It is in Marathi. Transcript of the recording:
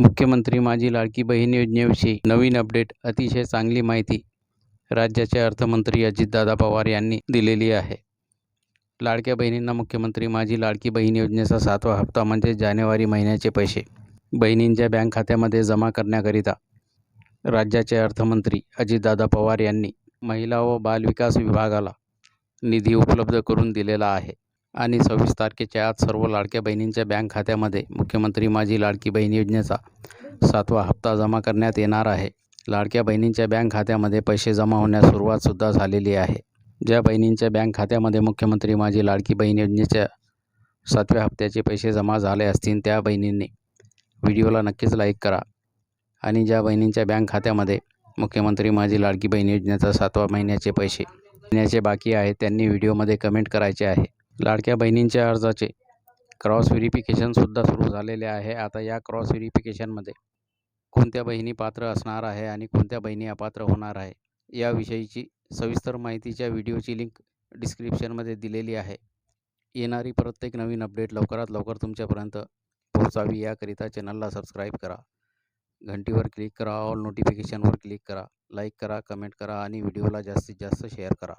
मुख्यमंत्री माझी लाडकी बहीण योजनेविषयी नवीन अपडेट अतिशय चांगली माहिती राज्याचे अर्थमंत्री अजितदादा पवार यांनी दिलेली आहे. लाडक्या बहिणींना मुख्यमंत्री माझी लाडकी बहीण योजनेचा सातवा हप्ता म्हणजे जानेवारी महिन्याचे पैसे बहिणींच्या बँक खात्यामध्ये जमा करण्याकरिता राज्याचे अर्थमंत्री अजितदादा पवार यांनी महिला व बालविकास विभागाला निधी उपलब्ध करून दिलेला आहे. आणि सव्वीस तारखेच्या आत सर्व लाडक्या बहिणींच्या बँक खात्यामध्ये मुख्यमंत्री माझी लाडकी बहीण योजनेचा सातवा हप्ता जमा करण्यात येणार आहे. लाडक्या बहिणींच्या बँक खात्यामध्ये पैसे जमा होण्यास सुरुवातसुद्धा झालेली आहे. ज्या बहिणींच्या बँक खात्यामध्ये मुख्यमंत्री माझी लाडकी बहीण योजनेच्या सातव्या हप्त्याचे पैसे जमा झाले असतील त्या बहिणींनी व्हिडिओला नक्कीच लाईक करा. आणि ज्या बहिणींच्या बँक खात्यामध्ये मुख्यमंत्री माझी लाडकी बहीण योजनेचा सातवा महिन्याचे पैसे देण्याचे बाकी आहे त्यांनी व्हिडिओमध्ये कमेंट करायचे आहे. लाडक्या बहिणींच्या अर्जाचे क्रॉस व्हेरिफिकेशनसुद्धा सुरू झालेले आहे. आता या क्रॉस व्हेरिफिकेशनमध्ये कोणत्या बहिणी पात्र असणार आहे आणि कोणत्या बहिणी अपात्र होणार आहे याविषयीची सविस्तर माहितीच्या व्हिडिओची लिंक डिस्क्रिप्शनमध्ये दिलेली आहे. येणारी प्रत्येक नवीन अपडेट लवकरात लवकर तुमच्यापर्यंत पोहोचावी याकरिता चॅनलला सबस्क्राईब करा. घंटीवर क्लिक करा ऑल नोटिफिकेशनवर क्लिक करा लाईक करा कमेंट करा आणि व्हिडिओला जास्तीत जास्त शेअर करा.